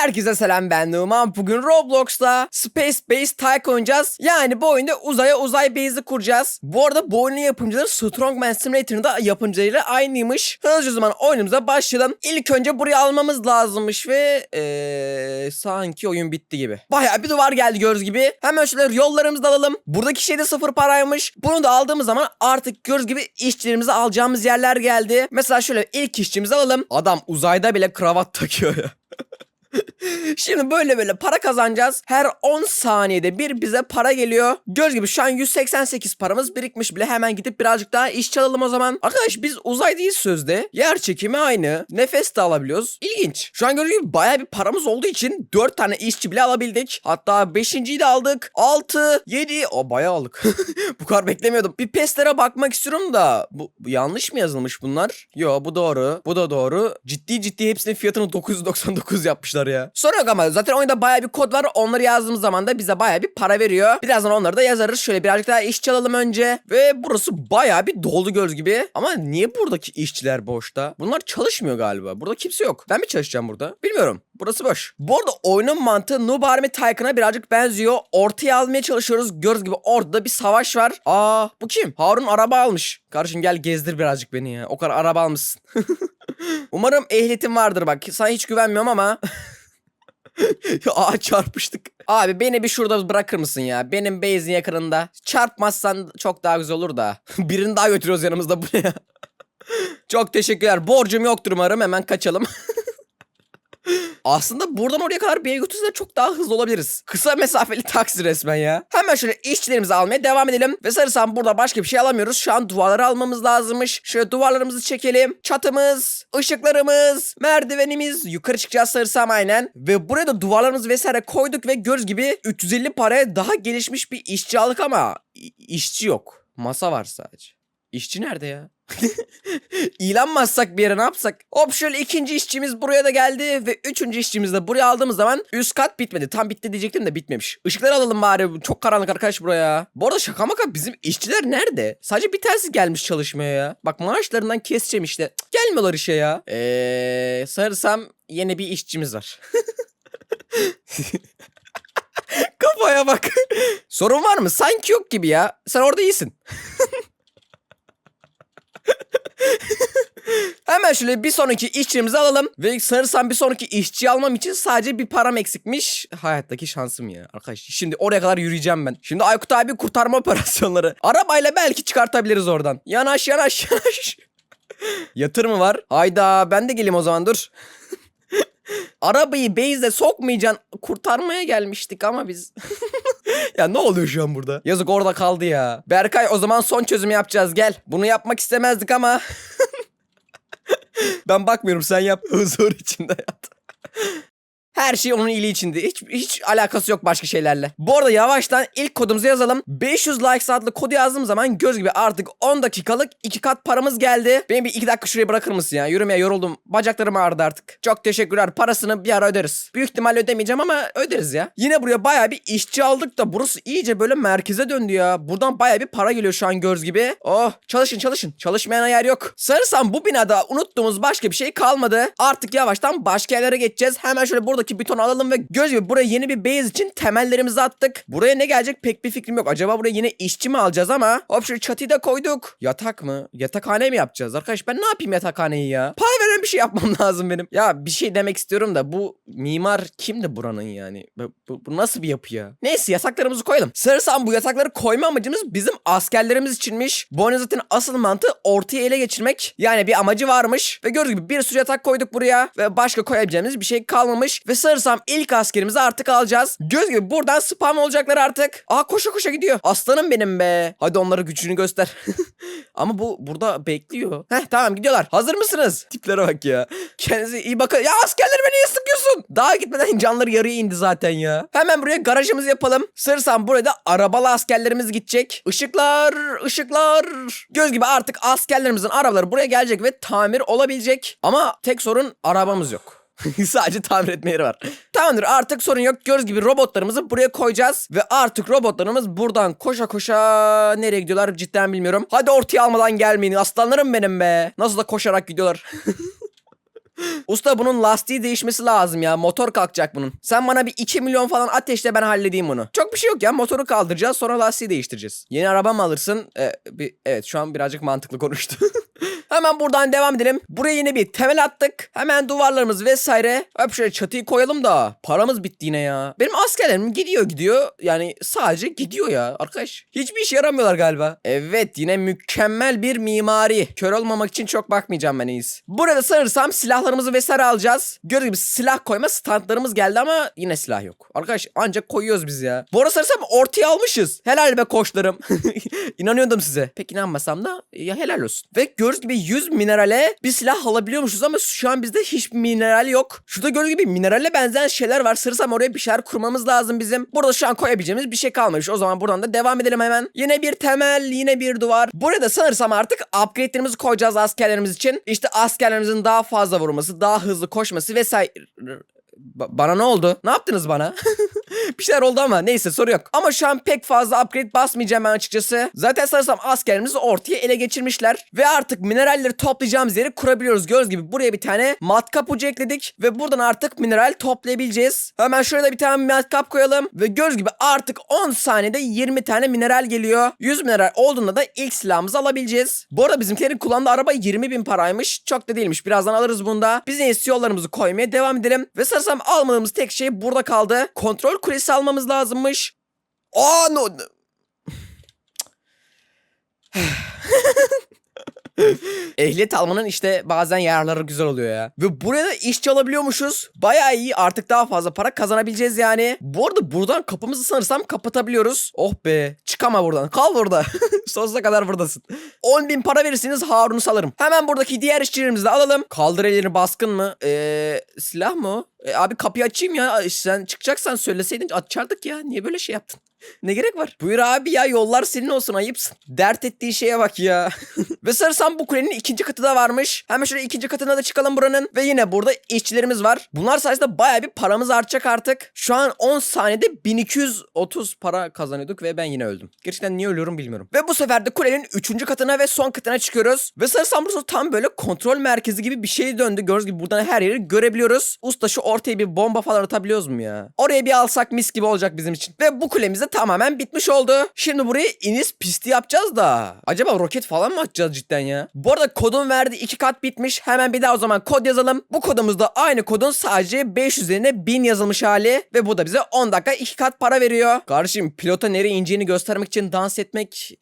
Herkese selam ben Numan. Bugün Roblox'ta Space Base Tycoon oynayacağız. Yani bu oyunda uzaya uzay base'i kuracağız. Bu arada bu oyunun yapımcıları Strongman Simulator'ın da yapımcılarıyla aynıymış. Hızlıca zaman oyunumuza başlayalım. İlk önce buraya almamız lazımmış ve ee, sanki oyun bitti gibi. Bayağı bir duvar geldi gördüğünüz gibi. Hemen şöyle yollarımızı alalım. Buradaki şey de sıfır paraymış. Bunu da aldığımız zaman artık gördüğünüz gibi işçilerimizi alacağımız yerler geldi. Mesela şöyle ilk işçimizi alalım. Adam uzayda bile kravat takıyor ya. Şimdi böyle böyle para kazanacağız. Her 10 saniyede bir bize para geliyor. Göz gibi şu an 188 paramız birikmiş bile. Hemen gidip birazcık daha iş çalalım o zaman. Arkadaş biz uzaydayız sözde. Yer çekimi aynı. Nefes de alabiliyoruz. İlginç. Şu an gördüğünüz gibi baya bir paramız olduğu için 4 tane işçi bile alabildik. Hatta 5.yi de aldık. 6, 7. O bayağı aldık. bu kadar beklemiyordum. Bir pestlere bakmak istiyorum da. Bu, bu yanlış mı yazılmış bunlar? Yo bu doğru. Bu da doğru. Ciddi ciddi hepsinin fiyatını 999 yapmışlar ya. Sorun yok ama zaten oyunda baya bir kod var. Onları yazdığımız zaman da bize baya bir para veriyor. Birazdan onları da yazarız. Şöyle birazcık daha iş çalalım önce. Ve burası baya bir doldu göz gibi. Ama niye buradaki işçiler boşta? Bunlar çalışmıyor galiba. Burada kimse yok. Ben mi çalışacağım burada? Bilmiyorum. Burası boş. Bu arada oyunun mantığı Noob Army Tycoon'a birazcık benziyor. Ortaya almaya çalışıyoruz. Gördüğünüz gibi orada bir savaş var. Aa bu kim? Harun araba almış. Kardeşim gel gezdir birazcık beni ya. O kadar araba almışsın. Umarım ehliyetin vardır bak. Sana hiç güvenmiyorum ama. Aa çarpıştık. Abi beni bir şurada bırakır mısın ya? Benim base'in yakınında. Çarpmazsan çok daha güzel olur da. Birini daha götürüyoruz yanımızda buraya. çok teşekkürler. Borcum yoktur umarım. Hemen kaçalım. Aslında buradan oraya kadar bir götürse çok daha hızlı olabiliriz. Kısa mesafeli taksi resmen ya. Hemen şöyle işçilerimizi almaya devam edelim. Ve sanırsam burada başka bir şey alamıyoruz. Şu an duvarları almamız lazımmış. Şöyle duvarlarımızı çekelim. Çatımız, ışıklarımız, merdivenimiz. Yukarı çıkacağız sanırsam aynen. Ve buraya da duvarlarımızı vesaire koyduk ve göz gibi 350 paraya daha gelişmiş bir işçi aldık ama işçi yok. Masa var sadece. İşçi nerede ya? İlan mı atsak bir yere ne yapsak? Hop şöyle ikinci işçimiz buraya da geldi ve üçüncü işçimizi de buraya aldığımız zaman üst kat bitmedi. Tam bitti diyecektim de bitmemiş. Işıkları alalım bari. Çok karanlık arkadaş buraya. Bu arada şaka maka bizim işçiler nerede? Sadece bir tanesi gelmiş çalışmaya ya. Bak maaşlarından keseceğim işte. Cık, Gelmiyorlar işe ya. Eee sanırsam yeni bir işçimiz var. Kafaya bak. Sorun var mı? Sanki yok gibi ya. Sen orada iyisin. Hemen şöyle bir sonraki işçimizi alalım. Ve sanırsam bir sonraki işçi almam için sadece bir param eksikmiş. Hayattaki şansım ya arkadaş. Şimdi oraya kadar yürüyeceğim ben. Şimdi Aykut abi kurtarma operasyonları. Arabayla belki çıkartabiliriz oradan. Yanaş yanaş yanaş. Yatır mı var? Hayda ben de geleyim o zaman dur. Arabayı base'de sokmayacaksın. Kurtarmaya gelmiştik ama biz. Ya ne oluyor şu an burada? Yazık orada kaldı ya. Berkay o zaman son çözümü yapacağız gel. Bunu yapmak istemezdik ama. ben bakmıyorum sen yap. Huzur içinde yat. Her şey onun iyiliği içinde. Hiç, hiç alakası yok başka şeylerle. Bu arada yavaştan ilk kodumuzu yazalım. 500 likes adlı kodu yazdığım zaman göz gibi artık 10 dakikalık 2 kat paramız geldi. Beni bir 2 dakika şuraya bırakır mısın ya? Yürümeye yoruldum. Bacaklarım ağrıdı artık. Çok teşekkürler. Parasını bir ara öderiz. Büyük ihtimalle ödemeyeceğim ama öderiz ya. Yine buraya baya bir işçi aldık da burası iyice böyle merkeze döndü ya. Buradan baya bir para geliyor şu an göz gibi. Oh çalışın çalışın. Çalışmayana yer yok. Sanırsam bu binada unuttuğumuz başka bir şey kalmadı. Artık yavaştan başka yerlere geçeceğiz. Hemen şöyle buradaki bitonu alalım ve göz gibi buraya yeni bir base için temellerimizi attık. Buraya ne gelecek pek bir fikrim yok. Acaba buraya yine işçi mi alacağız ama hop şöyle çatıyı da koyduk. Yatak mı? Yatakhane mi yapacağız? Arkadaş ben ne yapayım yatakhaneyi ya? Veren bir şey yapmam lazım benim. Ya bir şey demek istiyorum da bu mimar kimdi buranın yani? Bu, bu- bu nasıl bir yapı ya? Neyse yataklarımızı koyalım. Sanırsam bu yatakları koyma amacımız bizim askerlerimiz içinmiş. Zaten asıl mantığı ortaya ele geçirmek. Yani bir amacı varmış. Ve gördüğünüz gibi bir sürü yatak koyduk buraya. Ve başka koyabileceğimiz bir şey kalmamış. Ve sanırsam ilk askerimizi artık alacağız. Göz gibi buradan spam olacaklar artık. Aa koşa koşa gidiyor. Aslanım benim be. Hadi onlara gücünü göster. Ama bu burada bekliyor. Heh tamam gidiyorlar. Hazır mısınız? Tiplere bak ya. Kendinize iyi bakın. Ya askerlerime niye sıkıyorsun? Daha gitmeden canları yarıya indi zaten ya. Hemen buraya garajımızı yapalım. Sırsam burada arabalı askerlerimiz gidecek. Işıklar, ışıklar. Göz gibi artık askerlerimizin arabaları buraya gelecek ve tamir olabilecek. Ama tek sorun arabamız yok. Sadece tamir etme yeri var. Tamamdır artık sorun yok. Gördüğünüz gibi robotlarımızı buraya koyacağız. Ve artık robotlarımız buradan koşa koşa nereye gidiyorlar cidden bilmiyorum. Hadi ortaya almadan gelmeyin aslanlarım benim be. Nasıl da koşarak gidiyorlar. Usta bunun lastiği değişmesi lazım ya. Motor kalkacak bunun. Sen bana bir 2 milyon falan ateşle ben halledeyim bunu. Çok bir şey yok ya. Motoru kaldıracağız sonra lastiği değiştireceğiz. Yeni araba mı alırsın? Ee, bir, evet şu an birazcık mantıklı konuştu. Hemen buradan devam edelim. Buraya yine bir temel attık. Hemen duvarlarımız vesaire. Hop şöyle çatıyı koyalım da. Paramız bitti yine ya. Benim askerlerim gidiyor gidiyor. Yani sadece gidiyor ya arkadaş. Hiçbir işe yaramıyorlar galiba. Evet yine mükemmel bir mimari. Kör olmamak için çok bakmayacağım ben iyisi. Burada sanırsam silahlarımızı vesaire alacağız. Gördüğünüz gibi silah koyma standlarımız geldi ama yine silah yok. Arkadaş ancak koyuyoruz biz ya. Bu arada sanırsam ortaya almışız. Helal be koçlarım. İnanıyordum size. Pek inanmasam da ya helal olsun. Ve gördüğünüz gibi 100 minerale bir silah alabiliyormuşuz ama şu an bizde hiçbir mineral yok. Şurada gördüğünüz gibi mineralle benzeyen şeyler var. Sanırsam oraya bir şeyler kurmamız lazım bizim. Burada şu an koyabileceğimiz bir şey kalmamış. O zaman buradan da devam edelim hemen. Yine bir temel, yine bir duvar. Burada sanırsam artık upgrade'lerimizi koyacağız askerlerimiz için. İşte askerlerimizin daha fazla vurması, daha hızlı koşması vesaire. Ba- bana ne oldu? Ne yaptınız bana? bir şeyler oldu ama neyse soru yok. Ama şu an pek fazla upgrade basmayacağım ben açıkçası. Zaten sanırsam askerlerimizi ortaya ele geçirmişler. Ve artık mineralleri toplayacağımız yeri kurabiliyoruz. Gördüğünüz gibi buraya bir tane matkap ucu ekledik. Ve buradan artık mineral toplayabileceğiz. Hemen şuraya da bir tane matkap koyalım. Ve gördüğünüz gibi artık 10 saniyede 20 tane mineral geliyor. 100 mineral olduğunda da ilk silahımızı alabileceğiz. Bu arada bizimkilerin kullandığı araba 20 bin paraymış. Çok da değilmiş. Birazdan alırız bunda. Biz en yollarımızı koymaya devam edelim. Ve sanırsam almadığımız tek şey burada kaldı. Kontrol kulesi almamız lazımmış. Aa no. Ehliyet almanın işte bazen yararları güzel oluyor ya. Ve buraya da işçi alabiliyormuşuz. Bayağı iyi artık daha fazla para kazanabileceğiz yani. Bu arada buradan kapımızı sanırsam kapatabiliyoruz. Oh be çıkama buradan kal burada. Sonsuza kadar buradasın. 10 bin para verirseniz Harun'u salarım. Hemen buradaki diğer işçilerimizi de alalım. Kaldır elini baskın mı? Eee silah mı o? E, abi kapıyı açayım ya. Sen çıkacaksan söyleseydin açardık ya. Niye böyle şey yaptın? Ne gerek var? Buyur abi ya yollar senin olsun ayıpsın. Dert ettiği şeye bak ya. Ve sanırsam bu kulenin ikinci katı da varmış. Hemen şöyle ikinci katına da çıkalım buranın. Ve yine burada işçilerimiz var. Bunlar sayesinde baya bir paramız artacak artık. Şu an 10 saniyede 1230 para kazanıyorduk ve ben yine öldüm. Gerçekten niye ölüyorum bilmiyorum. Ve bu sefer de kulenin üçüncü katına ve son katına çıkıyoruz. Ve sanırsam burası tam böyle kontrol merkezi gibi bir şey döndü. Gördüğünüz gibi buradan her yeri görebiliyoruz. Usta şu ortaya bir bomba falan atabiliyoruz mu ya? Oraya bir alsak mis gibi olacak bizim için. Ve bu kulemiz de tamamen bitmiş oldu. Şimdi buraya iniş pisti yapacağız da. Acaba roket falan mı atacağız cidden ya? Bu arada kodun verdiği iki kat bitmiş. Hemen bir daha o zaman kod yazalım. Bu kodumuzda aynı kodun sadece 5 üzerine 1000 yazılmış hali. Ve bu da bize 10 dakika iki kat para veriyor. Kardeşim pilota nereye ineceğini göstermek için dans etmek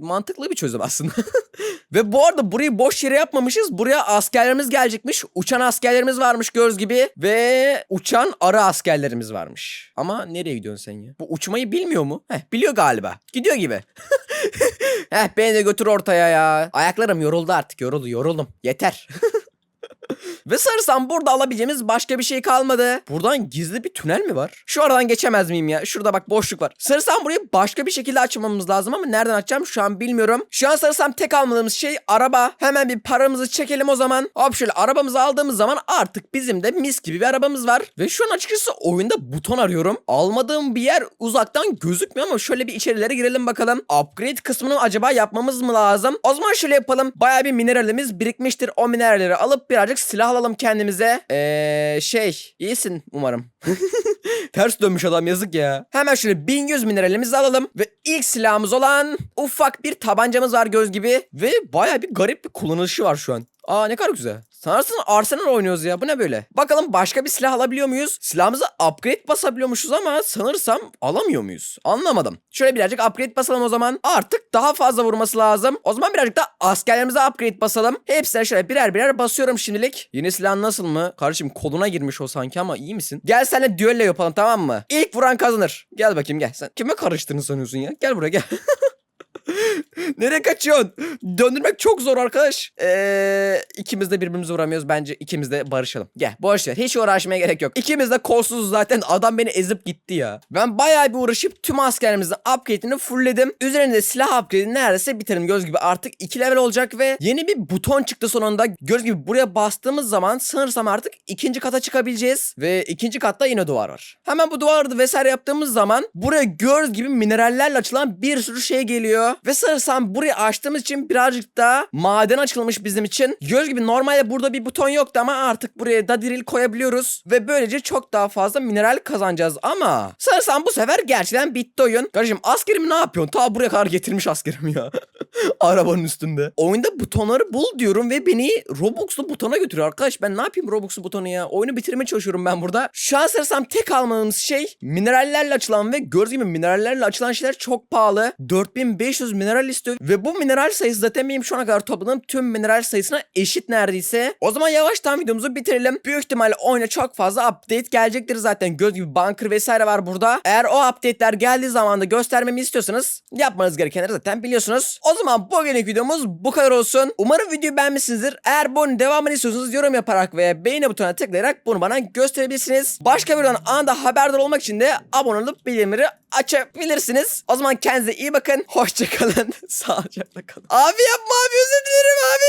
mantıklı bir çözüm aslında. Ve bu arada burayı boş yere yapmamışız. Buraya askerlerimiz gelecekmiş. Uçan askerlerimiz varmış göz gibi. Ve uçan ara askerlerimiz varmış. Ama nereye gidiyorsun sen ya? Bu uçmayı bilmiyor mu? Heh biliyor galiba. Gidiyor gibi. Heh beni de götür ortaya ya. Ayaklarım yoruldu artık. Yoruldu yoruldum. Yeter. Ve sanırsam burada alabileceğimiz başka bir şey kalmadı. Buradan gizli bir tünel mi var? Şu aradan geçemez miyim ya? Şurada bak boşluk var. Sanırsam burayı başka bir şekilde açmamız lazım ama nereden açacağım şu an bilmiyorum. Şu an sanırsam tek almadığımız şey araba. Hemen bir paramızı çekelim o zaman. Hop şöyle arabamızı aldığımız zaman artık bizim de mis gibi bir arabamız var. Ve şu an açıkçası oyunda buton arıyorum. Almadığım bir yer uzaktan gözükmüyor ama şöyle bir içerilere girelim bakalım. Upgrade kısmını acaba yapmamız mı lazım? O zaman şöyle yapalım. Baya bir mineralimiz birikmiştir. O mineralleri alıp birazcık silah alalım kendimize. Eee şey iyisin umarım. Ters dönmüş adam yazık ya. Hemen şöyle 1100 mineralimizi alalım ve ilk silahımız olan ufak bir tabancamız var göz gibi ve baya bir garip bir kullanılışı var şu an. Aa ne kadar güzel. Sanırsın Arsenal oynuyoruz ya bu ne böyle? Bakalım başka bir silah alabiliyor muyuz? Silahımıza upgrade basabiliyormuşuz ama sanırsam alamıyor muyuz? Anlamadım. Şöyle birazcık upgrade basalım o zaman. Artık daha fazla vurması lazım. O zaman birazcık da askerlerimize upgrade basalım. Hepsine şöyle birer birer basıyorum şimdilik. Yeni silah nasıl mı? Kardeşim koluna girmiş o sanki ama iyi misin? Gel seninle düello yapalım tamam mı? İlk vuran kazanır. Gel bakayım gel. Sen kime karıştığını sanıyorsun ya? Gel buraya gel. Nereye kaçıyorsun? Döndürmek çok zor arkadaş. Ee, ikimiz de birbirimizi vuramıyoruz. Bence ikimiz de barışalım. Gel boş ver. Hiç uğraşmaya gerek yok. İkimiz de kolsuzuz zaten. Adam beni ezip gitti ya. Ben bayağı bir uğraşıp tüm askerlerimizin upgrade'ini fullledim. Üzerinde silah upgrade'ini neredeyse bitirim. Göz gibi artık 2 level olacak ve yeni bir buton çıktı sonunda. Göz gibi buraya bastığımız zaman sanırsam artık ikinci kata çıkabileceğiz. Ve ikinci katta yine duvar var. Hemen bu duvarda vesaire yaptığımız zaman buraya göz gibi minerallerle açılan bir sürü şey geliyor. Ve sanırsam burayı açtığımız için birazcık daha maden açılmış bizim için. Göz gibi normalde burada bir buton yoktu ama artık buraya da drill koyabiliyoruz. Ve böylece çok daha fazla mineral kazanacağız ama sanırsam bu sefer gerçekten bitti oyun. Kardeşim askerimi ne yapıyorsun? Ta buraya kadar getirmiş askerim ya. Arabanın üstünde. Oyunda butonları bul diyorum ve beni Robux'lu butona götürüyor arkadaş. Ben ne yapayım Robux'lu butonu ya? Oyunu bitirmeye çalışıyorum ben burada. Sanırsam tek almadığımız şey minerallerle açılan ve gördüğünüz gibi minerallerle açılan şeyler çok pahalı. 4500 mineral istiyor ve bu mineral sayısı zaten benim şu ana kadar topladığım tüm mineral sayısına eşit neredeyse. O zaman yavaştan videomuzu bitirelim. Büyük ihtimalle oyuna çok fazla update gelecektir zaten. Göz gibi bunker vesaire var burada. Eğer o update'ler geldiği zaman da göstermemi istiyorsanız yapmanız gerekenleri zaten biliyorsunuz. O zaman bugünkü videomuz bu kadar olsun. Umarım videoyu beğenmişsinizdir. Eğer bunun devamını istiyorsanız yorum yaparak ve beğeni butonuna tıklayarak bunu bana gösterebilirsiniz. Başka videodan anında haberdar olmak için de abone olup bildirimleri açabilirsiniz. O zaman kendinize iyi bakın. Hoşçakalın. Sağlıcakla kalın. Abi yapma abi özür dilerim abi.